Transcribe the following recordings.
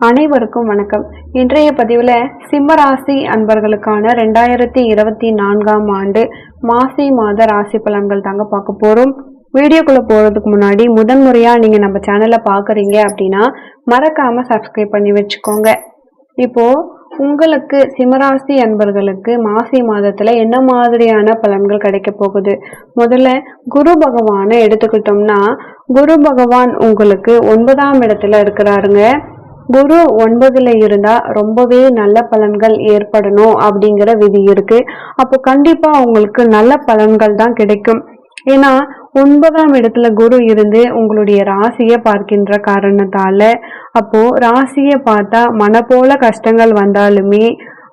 அனைவருக்கும் வணக்கம். இன்றைய பதிவில் சிம்மராசி அன்பர்களுக்கான ரெண்டாயிரத்தி இருபத்தி நான்காம் ஆண்டு மாசி மாத ராசி பலன்கள் தாங்க பார்க்க போகிறோம் வீடியோக்குள்ளே போகிறதுக்கு முன்னாடி முதன்முறையாக நீங்கள் நம்ம சேனலை பார்க்குறீங்க அப்படின்னா மறக்காமல் சப்ஸ்கிரைப் பண்ணி வச்சுக்கோங்க. இப்போது உங்களுக்கு சிம்மராசி அன்பர்களுக்கு மாசி மாதத்தில் என்ன மாதிரியான பலன்கள் கிடைக்க போகுது? முதல்ல குரு பகவானை எடுத்துக்கிட்டோம்னா குரு பகவான் உங்களுக்கு ஒன்பதாம் இடத்துல இருக்கிறாருங்க. குரு ஒன்பதுல இருந்தா ரொம்பவே நல்ல பலன்கள் ஏற்படணும் அப்படிங்கிற விதி இருக்கு. அப்போ கண்டிப்பா உங்களுக்கு நல்ல பலன்கள் தான் கிடைக்கும். ஏன்னா ஒன்பதாம் இடத்துல குரு இருந்து உங்களுடைய ராசியை பார்க்கின்ற காரணத்தால அப்போ ராசியை பார்த்தா மனப்போல கஷ்டங்கள் வந்தாலுமே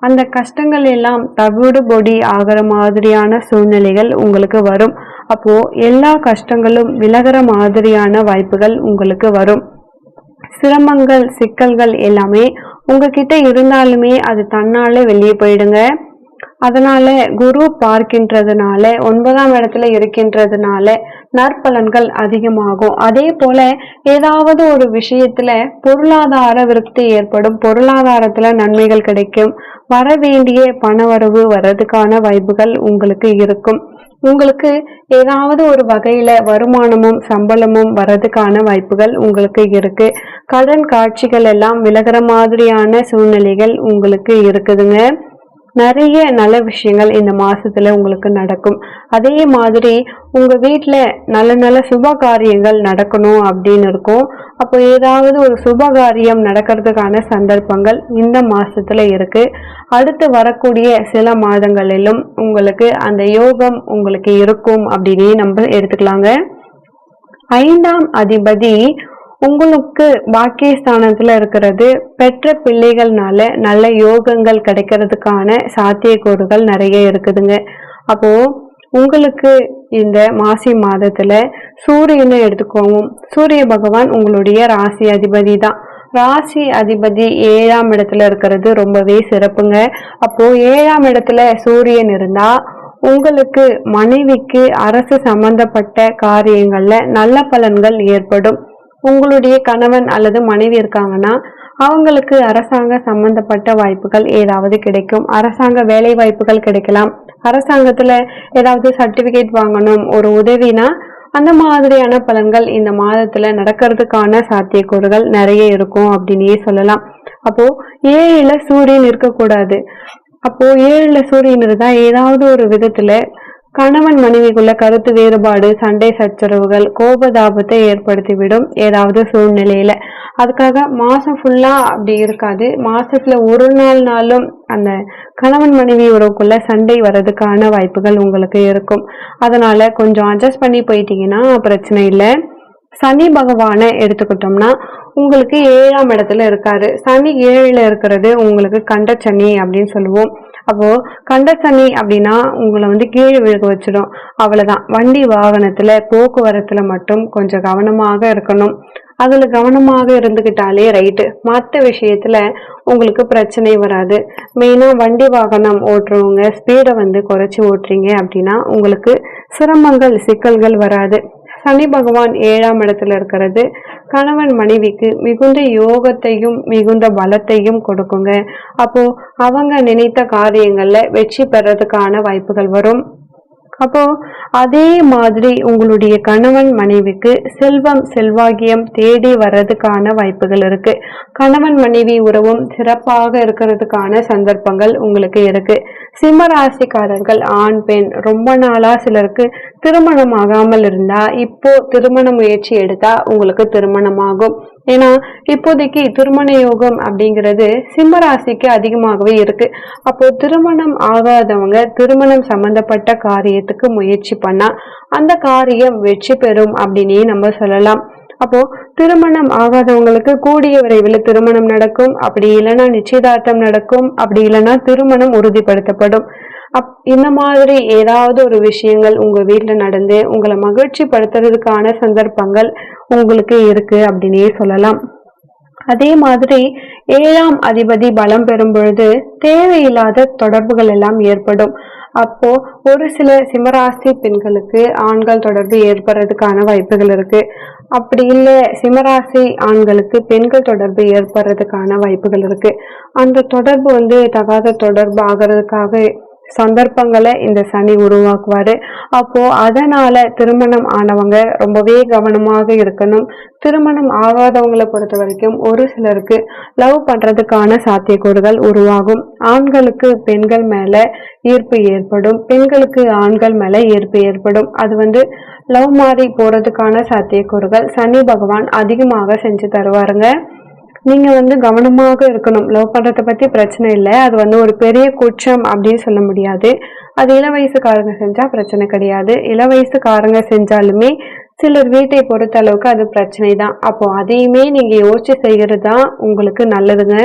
அந்த கஷ்டங்கள் எல்லாம் தவிடு பொடி ஆகிற மாதிரியான சூழ்நிலைகள் உங்களுக்கு வரும். அப்போ எல்லா கஷ்டங்களும் விலகிற மாதிரியான வாய்ப்புகள் உங்களுக்கு வரும். சிரமங்கள் சிக்கல்கள் எல்லாமே உங்ககிட்ட இருந்தாலுமே அது தன்னாலே வெளியே போயிடுங்க. அதனால குரு பார்க்கின்றதுனால ஒன்பதாம் இடத்துல இருக்கின்றதுனால நற்பலன்கள் அதிகமாகும். அதே போல ஏதாவது ஒரு விஷயத்துல பொருளாதார விருத்தி ஏற்படும் பொருளாதாரத்துல நன்மைகள் கிடைக்கும். வர வேண்டிய பணவரவு வர்றதுக்கான வாய்ப்புகள் உங்களுக்கு இருக்கும். உங்களுக்கு ஏதாவது ஒரு வகையில வருமானமும் சம்பளமும் வர்றதுக்கான வாய்ப்புகள் உங்களுக்கு இருக்கு. கடன் காட்சிகள் எல்லாம் விலகிற மாதிரியான சூழ்நிலைகள் உங்களுக்கு இருக்குதுங்க. நிறைய நல்ல விஷயங்கள் இந்த மாதத்தில் உங்களுக்கு நடக்கும். அதே மாதிரி உங்கள் வீட்டில் நல்ல நல்ல சுப காரியங்கள் நடக்கணும் அப்படின்னு இருக்கும். அப்போ ஏதாவது ஒரு சுப காரியம் நடக்கிறதுக்கான சந்தர்ப்பங்கள் இந்த மாதத்தில் இருக்குது அடுத்து வரக்கூடிய சில மாதங்களிலும் உங்களுக்கு அந்த யோகம் உங்களுக்கு இருக்கும் அப்படின்னு நம்ம எடுத்துக்கலாங்க. ஐந்தாம் அதிபதி உங்களுக்கு பாக்கியஸ்தானத்துல இருக்கிறது. பெற்ற பிள்ளைகள்னால நல்ல யோகங்கள் கிடைக்கிறதுக்கான சாத்தியக்கூறுகள் நிறைய இருக்குதுங்க. அப்போது உங்களுக்கு இந்த மாசி மாதத்தில் சூரியனை எடுத்துக்கோங்க சூரிய பகவான் உங்களுடைய ராசி அதிபதி தான். ராசி அதிபதி ஏழாம் இடத்துல இருக்கிறது ரொம்பவே சிறப்புங்க. அப்போது ஏழாம் இடத்துல சூரியன் இருந்தால் உங்களுக்கு மனைவிக்கு அரசு சம்பந்தப்பட்ட காரியங்களில் நல்ல பலன்கள் ஏற்படும். உங்களுடைய கணவன் அல்லது மனைவி இருக்காங்கன்னா அவங்களுக்கு அரசாங்க சம்பந்தப்பட்ட வாய்ப்புகள் ஏதாவது கிடைக்கும். அரசாங்க வேலை வாய்ப்புகள் கிடைக்கலாம். அரசாங்கத்துல ஏதாவது சர்டிபிகேட் வாங்கணும் ஒரு உதவினா அந்த மாதிரியான பலன்கள் இந்த மாதத்துல நடக்கிறதுக்கான சாத்தியக்கூறுகள் நிறைய இருக்கும் அப்படின்னே சொல்லலாம். அப்போ ஏழுல சூரியன் இருக்கக்கூடாது. அப்போ ஏழுல சூரியன் இருந்தா ஏதாவது ஒரு விதத்துல கணவன் மனைவிக்குள்ள கருத்து வேறுபாடு சண்டை சச்சரவுகள் கோபதாபத்தை ஏற்படுத்திவிடும் ஏதாவது சூழ்நிலையில. அதுக்காக மாசம் ஃபுல்லா அப்படி இருக்காது. மாசத்துல ஒரு நாள் நாளும் அந்த கணவன் மனைவி உறவுக்குள்ள சண்டை வர்றதுக்கான வாய்ப்புகள் உங்களுக்கு இருக்கும். அதனால கொஞ்சம் அட்ஜஸ்ட் பண்ணி போயிட்டீங்கன்னா பிரச்சனை இல்லை. சனி பகவானை எடுத்துக்கிட்டோம்னா உங்களுக்கு ஏழாம் இடத்துல இருக்காரு. சனி ஏழுல இருக்கிறது உங்களுக்கு கண்ட சனி அப்படின்னு சொல்லுவோம். அப்போ கண்டசனி அப்படின்னா உங்களை வந்து கீழே விழுக வச்சிடும். அவ்வளவுதான். வண்டி வாகனத்துல போக்குவரத்துல மட்டும் கொஞ்சம் கவனமாக இருக்கணும். அதுல கவனமாக இருந்துகிட்டாலே ரைட்டு மற்ற விஷயத்துல உங்களுக்கு பிரச்சனை வராது. மெயினா வண்டி வாகனம் ஓட்டுறவங்க ஸ்பீடை வந்து குறைச்சி ஓட்டுறீங்க அப்படின்னா உங்களுக்கு சிரமங்கள் சிக்கல்கள் வராது. சனி பகவான் ஏழாம் இடத்துல இருக்கிறது. கணவன் மனைவிக்கு மிகுந்த யோகத்தையும் மிகுந்த பலத்தையும் கொடுக்குங்க. அப்போ அவங்க நினைத்த காரியங்கள்ல வெற்றி பெறதுக்கான வாய்ப்புகள் வரும். அப்போ அதே மாதிரி உங்களுடைய கணவன் மனைவிக்கு செல்வம் செல்வாகியம் தேடி வர்றதுக்கான வாய்ப்புகள் இருக்கு. கணவன் மனைவி உறவும் சிறப்பாக இருக்கிறதுக்கான சந்தர்ப்பங்கள் உங்களுக்கு இருக்கு. சிம்மராசிக்காரர்கள் ஆண் பெண் ரொம்ப நாளா சிலருக்கு திருமணம் ஆகாமல் இருந்தா இப்போ திருமண முயற்சி எடுத்தா உங்களுக்கு திருமணம் ஆகும் ஏன்னா இப்போதைக்கு திருமண யோகம் அப்படிங்கிறது சிம்மராசிக்கு அதிகமாகவே இருக்கு. அப்போ திருமணம் ஆகாதவங்க திருமணம் சம்பந்தப்பட்ட காரியத்துக்கு முயற்சி பண்ணா அந்த காரியம் வெற்றி பெறும் அப்படின்னே நம்ம சொல்லலாம். அப்போ திருமணம் ஆகாதவங்களுக்கு கூடிய விரைவில் திருமணம் நடக்கும். அப்படி இல்லைன்னா நிச்சயதார்த்தம் நடக்கும். அப்படி இல்லைன்னா திருமணம் உறுதிப்படுத்தப்படும். அப் இந்த மாதிரி ஏதாவது ஒரு விஷயங்கள் உங்கள் வீட்டில் நடந்து உங்களை மகிழ்ச்சி படுத்துறதுக்கான சந்தர்ப்பங்கள் உங்களுக்கு இருக்கு அப்படின்னே சொல்லலாம். அதே மாதிரி ஏழாம் அதிபதி பலம் பெறும் பொழுது தேவையில்லாத தொடர்புகள் எல்லாம் ஏற்படும். அப்போ ஒரு சில சிம்மராசி பெண்களுக்கு ஆண்கள் தொடர்பு ஏற்படுறதுக்கான வாய்ப்புகள் இருக்கு. அப்படி இல்லை சிம்மராசி ஆண்களுக்கு பெண்கள் தொடர்பு ஏற்படுறதுக்கான வாய்ப்புகள் இருக்கு. அந்த தொடர்பு வந்து தகாத தொடர்பு ஆகிறதுக்காக சந்தர்ப்பங்களை இந்த சனி உருவாக்குவார். அப்போ அதனால் திருமணம் ஆனவங்க ரொம்பவே கவனமாக இருக்கணும். திருமணம் ஆகாதவங்களை பொறுத்த வரைக்கும் ஒரு சிலருக்கு லவ் பண்ணுறதுக்கான சாத்தியக்கூறுகள் உருவாகும். ஆண்களுக்கு பெண்கள் மேலே ஈர்ப்பு ஏற்படும். பெண்களுக்கு ஆண்கள் மேலே ஈர்ப்பு ஏற்படும். அது வந்து லவ் மாறி போகிறதுக்கான சாத்தியக்கூறுகள் சனி பகவான் அதிகமாக செஞ்சு தருவாருங்க. நீங்க வந்து கவனமாக இருக்கணும். லவ் பண்றத பத்தி பிரச்சனை இல்லை. அது வந்து ஒரு பெரிய குற்றம் அப்படின்னு சொல்ல முடியாது. அது இள வயசுக்காரங்க செஞ்சா பிரச்சனை கிடையாது. இள வயசுக்காரங்க செஞ்சாலுமே சிலர் வீட்டை பொறுத்த அளவுக்கு அது பிரச்சனை தான் அப்போ அதையுமே நீங்க யோசிச்சு செய்கிறது தான் உங்களுக்கு நல்லதுங்க.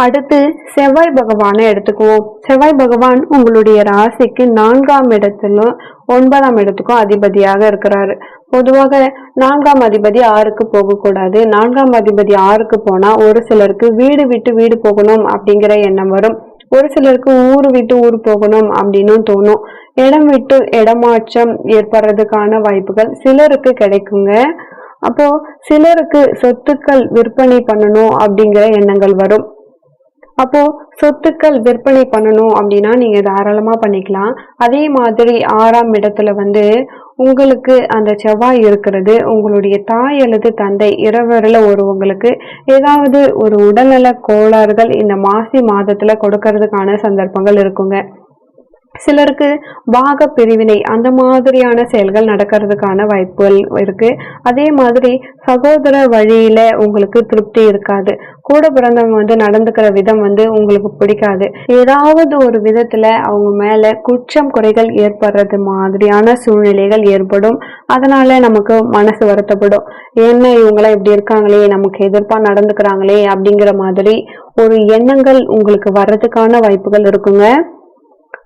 அடுத்து செவ்வாய் பகவானை எடுத்துக்குவோம். செவ்வாய் பகவான் உங்களுடைய ராசிக்கு நான்காம் இடத்திலும் ஒன்பதாம் இடத்துக்கும் அதிபதியாக இருக்கிறாரு. பொதுவாக நான்காம் அதிபதி ஆறுக்கு போகக்கூடாது. நான்காம் அதிபதி ஆறுக்கு போனா ஒரு சிலருக்கு வீடு விட்டு வீடு போகணும் அப்படிங்கிற எண்ணம் வரும். ஒரு சிலருக்கு ஊர் விட்டு ஊர் போகணும் அப்படின்னு தோணும். இடம் விட்டு இடமாற்றம் ஏற்படுறதுக்கான வாய்ப்புகள் சிலருக்கு கிடைக்குங்க. அப்போ சிலருக்கு சொத்துக்கள் விற்பனை பண்ணணும் அப்படிங்கிற எண்ணங்கள் வரும். அப்போ சொத்துக்கள் விற்பனை பண்ணணும் அப்படின்னா நீங்க தாராளமா பண்ணிக்கலாம். அதே மாதிரி ஆறாம் இடத்துல வந்து உங்களுக்கு அந்த செவ்வாய் இருக்கிறது. உங்களுடைய தாய் அல்லது தந்தை இரவரில் ஒருவங்களுக்கு ஏதாவது ஒரு உடல்நல கோளாறுகள் இந்த மாசி மாதத்துல கொடுக்கறதுக்கான சந்தர்ப்பங்கள் இருக்குங்க. சிலருக்கு பாக பிரிவினை அந்த மாதிரியான செயல்கள் நடக்கிறதுக்கான வாய்ப்புகள் இருக்கு. அதே மாதிரி சகோதர வழியில உங்களுக்கு திருப்தி இருக்காது. கூட பிறந்தவங்க வந்து நடந்துக்கிற விதம் வந்து உங்களுக்கு பிடிக்காது. ஏதாவது ஒரு விதத்துல அவங்க மேல குற்றம் குறைகள் ஏற்படுறது மாதிரியான சூழ்நிலைகள் ஏற்படும். அதனால நமக்கு மனசு வருத்தப்படும். என்ன இவங்களாம் இப்படி இருக்காங்களே நமக்கு எதிர்ப்பா நடந்துக்கிறாங்களே அப்படிங்கிற மாதிரி ஒரு எண்ணங்கள் உங்களுக்கு வர்றதுக்கான வாய்ப்புகள் இருக்குங்க.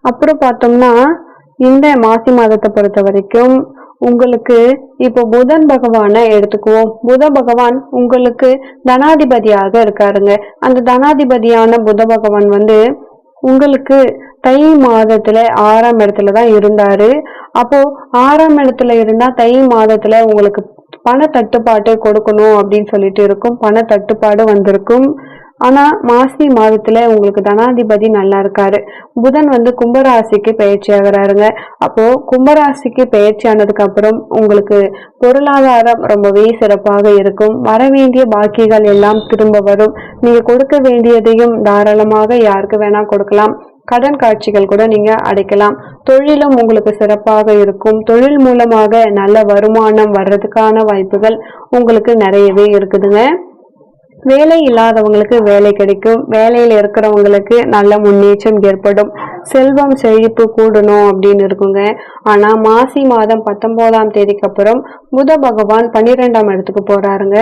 அப்புறம் பார்த்தோம்னா இந்த மாசி மாதத்தை பொறுத்த வரைக்கும் உங்களுக்கு இப்போ புதன் பகவானை எடுத்துக்குவோம். புத பகவான் உங்களுக்கு தனாதிபதியாக இருக்காருங்க. அந்த தனாதிபதியான புத பகவான் வந்து உங்களுக்கு தை மாதத்துல ஆறாம் இடத்துல தான் இருந்தாரு. அப்போ ஆறாம் இடத்துல இருந்தா தை மாதத்துல உங்களுக்கு பண தட்டுப்பாட்டை கொடுக்கணும் அப்படின்னு சொல்லிட்டு இருக்கும். பண தட்டுப்பாடு வந்திருக்கும். ஆனால் மாசி மாதத்தில் உங்களுக்கு தனாதிபதி நல்லா இருக்காரு. புதன் வந்து கும்பராசிக்கு பயிற்சி ஆகுறாருங்க. அப்போது கும்பராசிக்கு பயிற்சி ஆனதுக்கப்புறம் உங்களுக்கு பொருளாதாரம் ரொம்பவே சிறப்பாக இருக்கும். வர வேண்டிய பாக்கிகள் எல்லாம் திரும்ப வரும். நீங்கள் கொடுக்க வேண்டியதையும் தாராளமாக யாருக்கு வேணால் கொடுக்கலாம். கடன் காட்சிகள் கூட நீங்க அடைக்கலாம். தொழிலும் உங்களுக்கு சிறப்பாக இருக்கும். தொழில் மூலமாக நல்ல வருமானம் வர்றதுக்கான வாய்ப்புகள் உங்களுக்கு நிறையவே இருக்குதுங்க. வேலை இல்லாதவங்களுக்கு வேலை கிடைக்கும். வேலையில் இருக்கிறவங்களுக்கு நல்ல முன்னேற்றம் ஏற்படும். செல்வம் செழிப்பு கூடணும் அப்படின்னு இருக்குங்க. ஆனால் மாசி மாதம் பத்தொம்போதாம் தேதிக்கு அப்புறம் புத பகவான் பன்னிரெண்டாம் இடத்துக்கு போகிறாருங்க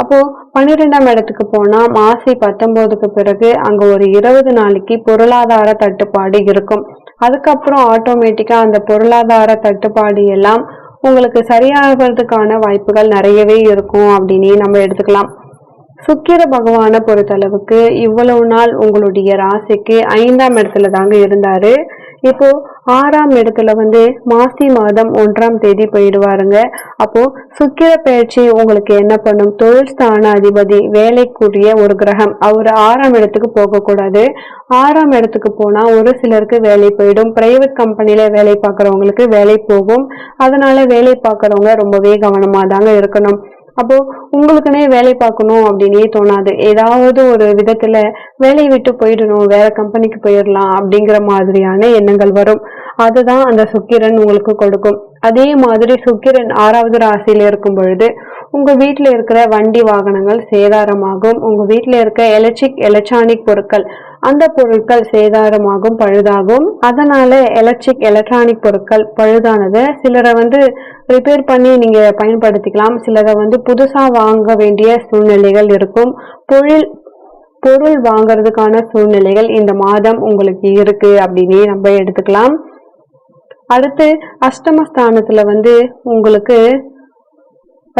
அப்போது பன்னிரெண்டாம் இடத்துக்கு போனால் மாசி பத்தொம்போதுக்கு பிறகு அங்கே ஒரு இருபது நாளைக்கு பொருளாதார தட்டுப்பாடு இருக்கும். அதுக்கப்புறம் ஆட்டோமேட்டிக்காக அந்த பொருளாதார தட்டுப்பாடு எல்லாம் உங்களுக்கு சரியாகிறதுக்கான வாய்ப்புகள் நிறையவே இருக்கும் அப்படின்னே நம்ம எடுத்துக்கலாம். சுக்கிர பகவானை பொறுத்தளவுக்கு இவ்வளவு நாள் உங்களுடைய ராசிக்கு ஐந்தாம் இடத்துல தாங்க இருந்தாரு. இப்போ ஆறாம் இடத்துல வந்து மாசி மாதம் ஒன்றாம் தேதி போயிடுவாருங்க. அப்போ சுக்கிர பயிற்சி உங்களுக்கு என்ன பண்ணும்? தொழில் ஸ்தான அதிபதி வேலைக்குரிய ஒரு கிரகம். அவர் ஆறாம் இடத்துக்கு போகக்கூடாது. ஆறாம் இடத்துக்கு போனா ஒரு சிலருக்கு வேலை போயிடும். பிரைவேட் கம்பெனியில வேலை பார்க்குறவங்களுக்கு வேலை போகும். அதனால வேலை பார்க்குறவங்க ரொம்பவே கவனமாக தாங்க இருக்கணும். அப்போ உங்களுக்குன்னே வேலை பார்க்கணும் அப்படின்னே தோணாது. ஏதாவது ஒரு விதத்துல வேலையை விட்டு போயிடணும் வேற கம்பெனிக்கு போயிடலாம் அப்படிங்கிற மாதிரியான எண்ணங்கள் வரும். அதுதான் அந்த சுக்கிரன் உங்களுக்கு கொடுக்கும். அதே மாதிரி சுக்கிரன் ஆறாவது ராசியில இருக்கும் பொழுது உங்க வீட்டில் இருக்கிற வண்டி வாகனங்கள் சேதாரமாகும். உங்க வீட்டில் இருக்க எலக்ட்ரிக் எலக்ட்ரானிக் பொருட்கள் அந்த பொருட்கள் சேதாரமாகும் பழுதாகும். அதனால எலக்ட்ரிக் எலக்ட்ரானிக் பொருட்கள் பழுதானது. சிலரை வந்து ரிப்பேர் பண்ணி நீங்கள் பயன்படுத்திக்கலாம். சிலதை வந்து புதுசாக வாங்க வேண்டிய சூழ்நிலைகள் இருக்கும். பொருள் பொருள் வாங்குறதுக்கான சூழ்நிலைகள் இந்த மாதம் உங்களுக்கு இருக்குது அப்படின்னே நம்ம எடுத்துக்கலாம். அடுத்து அஷ்டமஸ்தானத்தில் வந்து உங்களுக்கு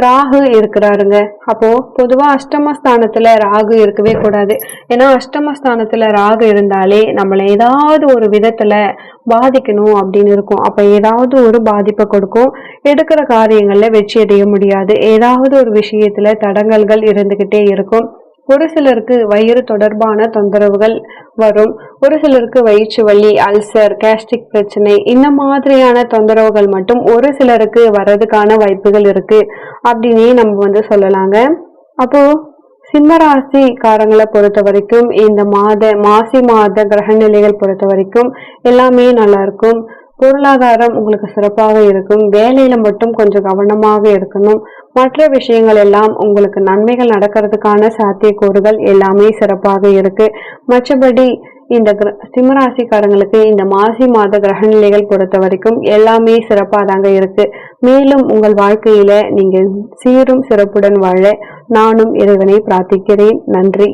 ராகு இருக்கிறாருங்க. அப்போ பொதுவா அஷ்டமஸ்தானத்துல ராகு இருக்கவே கூடாது. ஏன்னா அஷ்டமஸ்தானத்துல ராகு இருந்தாலே நம்மளை ஏதாவது ஒரு விதத்துல பாதிக்கணும் அப்படின்னு இருக்கும். அப்ப ஏதாவது ஒரு பாதிப்பை கொடுக்கும். எடுக்கிற காரியங்கள்ல வெற்றி அடைய முடியாது. ஏதாவது ஒரு விஷயத்துல தடங்கல்கள் இருந்துகிட்டே இருக்கும். ஒரு சிலருக்கு வயிறு தொடர்பான தொந்தரவுகள் வரும். ஒரு சிலருக்கு வயிற்று வலி அல்சர் கேஸ்ட்ரிக் பிரச்சனை இந்த மாதிரியான தொந்தரவுகள் மட்டும் ஒரு சிலருக்கு வர்றதுக்கான வாய்ப்புகள் இருக்கு அப்படின்னே நம்ம வந்து சொல்லலாங்க. அப்போ சிம்மராசிக்காரங்களை பொறுத்த வரைக்கும் இந்த மாத மாசி மாத கிரக நிலைகள் பொறுத்த வரைக்கும் எல்லாமே நல்லா இருக்கும். பொருளாதாரம் உங்களுக்கு சிறப்பாக இருக்கும். வேலையில மட்டும் கொஞ்சம் கவனமாக இருக்கணும் மற்ற விஷயங்கள் எல்லாம் உங்களுக்கு நன்மைகள் நடக்கிறதுக்கான சாத்தியக்கூறுகள் எல்லாமே சிறப்பாக இருக்கு. மற்றபடி இந்த கிர சிம்மராசிக்காரங்களுக்கு இந்த மாசி மாத கிரக நிலைகள் பொறுத்த வரைக்கும் எல்லாமே சிறப்பாக தாங்க இருக்கு. மேலும் உங்கள் வாழ்க்கையில நீங்கள் சீரும் சிறப்புடன் வாழ நானும் இறைவனை பிரார்த்திக்கிறேன். நன்றி.